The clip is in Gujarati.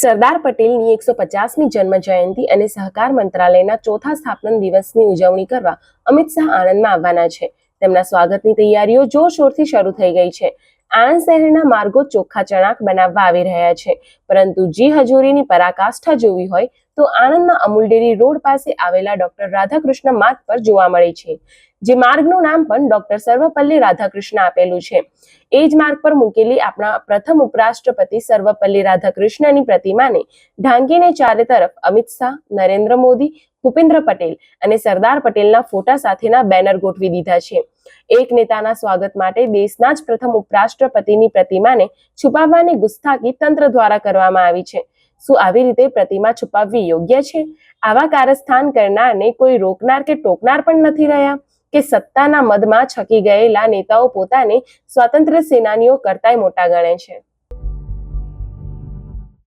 સરદાર પટેલની એકસો પચાસમી જન્મ જયંતિ અને સહકાર મંત્રાલયના ચોથા સ્થાપન દિવસની ઉજવણી કરવા અમિત શાહ આણંદમાં આવવાના છે. તેમના સ્વાગતની તૈયારીઓ જોરશોરથી શરૂ થઈ ગઈ છે. આણંદ શહેરના માર્ગો ચોખ્ખા ચણાક બનાવવા આવી રહ્યા છે. પરંતુ જી હજુરીની પરાકાષ્ઠા જોવી હોય તો આણંદના અમૂલ ડેરી રોડ પાસે આવેલા ડોક્ટર રાધાકૃષ્ણ માર્ગ પર જોવા મળે છે. જે માર્ગનું નામ પણ ડોક્ટર સર્વપલ્લી રાધાકૃષ્ણ આપેલું છે. એ જ માર્ગ પર મૂકેલી આપણા પ્રથમ ઉપરાષ્ટ્રપતિ સર્વપલ્લી રાધાકૃષ્ણની પ્રતિમાને ઢાંકીને ચારે તરફ અમિત શાહ, નરેન્દ્ર મોદી ભૂપેન્દ્ર પટેલ અને સરદાર પટેલના ફોટા સાથેના બેનર ગોઠવી દીધા છે. એક નેતાના સ્વાગત માટે દેશના જ પ્રથમ ઉપરાષ્ટ્રપતિની પ્રતિમાને છુપાવવાની ગુસ્તાખી તંત્ર દ્વારા કરવામાં આવી છે. શું આવી રીતે પ્રતિમા છુપાવવી યોગ્ય છે? આવા કારસ્થાન કરનારને કોઈ રોકનાર કે ટોકનાર પણ નથી રહ્યા? કે સત્તાના મદમાં છકી ગયેલા નેતાઓ પોતાને સ્વાતંત્ર્ય સેનાનીઓ કરતાંય મોટા ગણે છે?